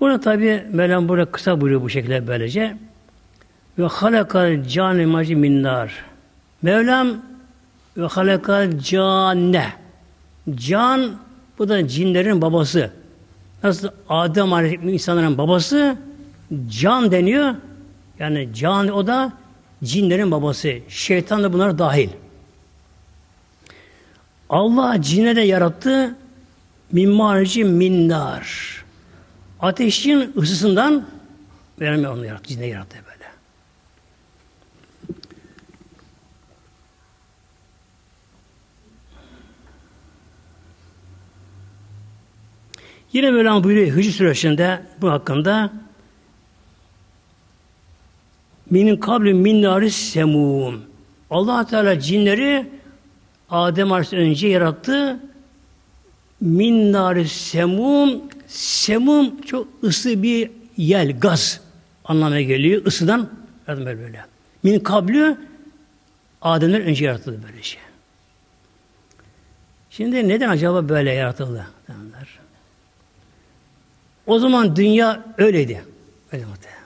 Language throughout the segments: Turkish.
Burada tabi Mevlam burada kısa buyuruyor bu şekilde böylece. Ve halakal cane maci minnar. Mevlam ve halakal cane. Can bu da cinlerin babası. Nasıl Adem Aleyhisselam insanların babası can deniyor. Yani can o da cinlerin babası. Şeytan da bunlara dahil. Allah cine de yarattı min minnar. Ateşin ısısından vermiyor onu yarattı. Cine yarattı böyle. Yine Mevlam buyuruyor Hicr süresinde bu hakkında Minin kabli min nari semum. allah Teala cinleri Adem Aleyhisselam önce yarattı. Min nari semum. Semum çok ısı bir yel, gaz anlamına geliyor. Isıdan yardım böyle böyle. Min kabli Adem'den önce yaratıldı böyle şey. Şimdi neden acaba böyle yaratıldı? Derler. O zaman dünya öyleydi. Öyle muhtemelen.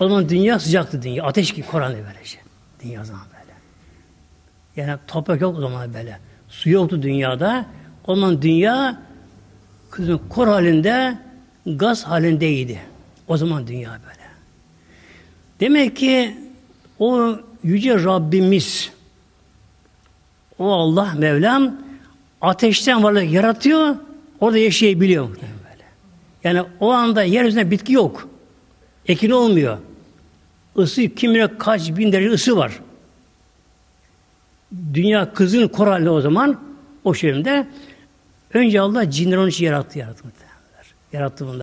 O zaman dünya sıcaktı dünya. Ateş gibi Koran'da böyle şey. Dünya zaman böyle. Yani toprak yok o zaman böyle. Su yoktu dünyada. O zaman dünya kızın kor halinde gaz halindeydi. O zaman dünya böyle. Demek ki o yüce Rabbimiz o Allah Mevlam ateşten varlık yaratıyor orada yaşayabiliyor böyle. Yani o anda yeryüzünde bitki yok. Ekin olmuyor. Isı kimine kaç bin derece ısı var. Dünya kızın koralli o zaman o şehrinde önce Allah cinleri onun için yarattı yarattı. Yarattı bunları.